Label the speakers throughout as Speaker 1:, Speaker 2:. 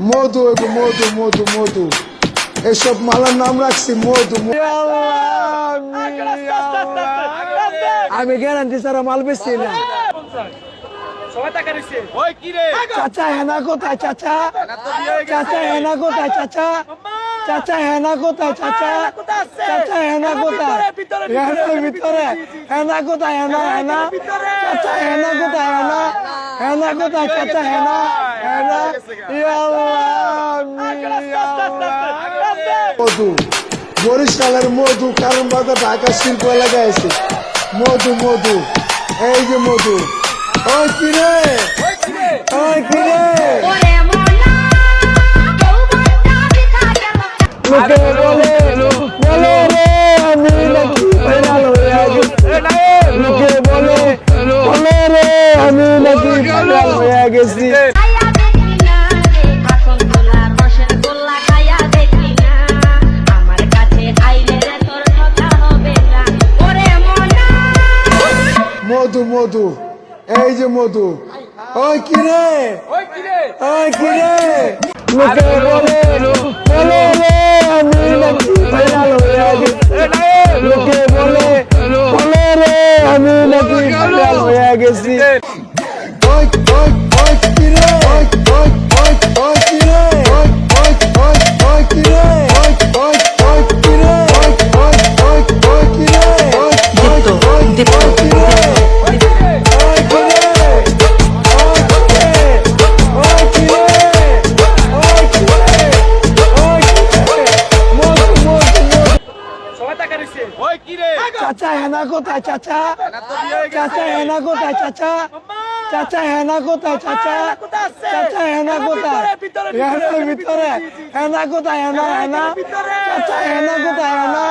Speaker 1: মধু হইব মধু মধু মধু। এসব মালার নাম রাখছি, মধু মধু। আমি গ্যারান্টি ছাড়া মাল বেচছি না। চাচা, হেনা কোথায়, চাচা? চাচা, হেনা কোথায়, চাচা? চাচা, হেনা কোথায়, চাচা? চাচা, হেনা কোথায়? হেনার ভিতরে। হেনা কোথায়, হেনা হেনা? চাচা, হেনা কোথায়, হেনা? হেনা কোথায়, চাচা, হেনা? মধু বরিশালের মধু কারণ বাজার ঢাকা শিল্প এলাকায় আছে মধু মধু এই যে মধু ওই কিরে ওই কিরে মধু। মধু এই যে মধু। ওই কিরে ওই কিরে লোকে বলে বলে রে আমি নাকি ভাইরাল হয়ে গেছি লোকে বলে বলে রে আমি নাকি ভাইরাল হয়ে গেছি ওই ওই হেনা কোথায় চাচা? চাচা হেনা কোথায় চাচা? চাচা হেনা কোথায় চাচা? চাচা হেনা কোথায়? হেনার ভিতরে হেনা কোথায় হেনা হেনা চাচা হেনা কোথায় হেনা?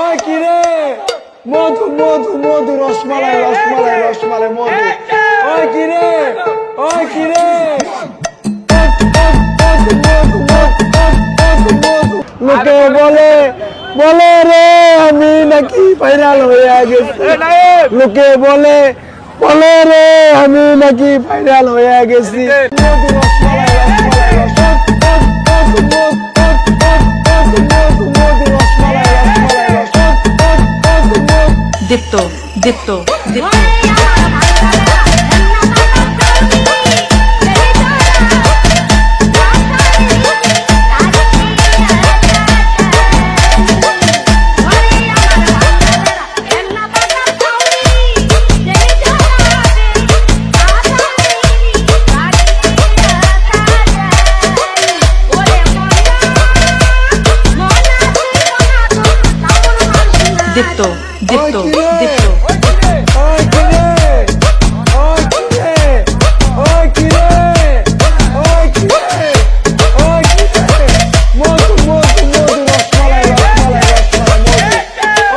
Speaker 1: ওই কিরে মধু মধু মধু রসমালাই রসমালাই রসমালাই মধু। ওই কিরে ওই কিরে বলে বলে রে আমি নাকি ভাইরাল হয়ে গেছি। লোকে বলে বলে রে আমি নাকি ভাইরাল হয়ে গেছি।
Speaker 2: দীপ্ত দীপ্ত দীপ্ত।
Speaker 1: কিরে
Speaker 2: দীপ্ত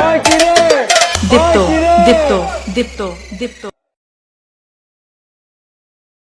Speaker 1: ওই কিরে
Speaker 2: দীপ্ত দীপ্ত দীপ্ত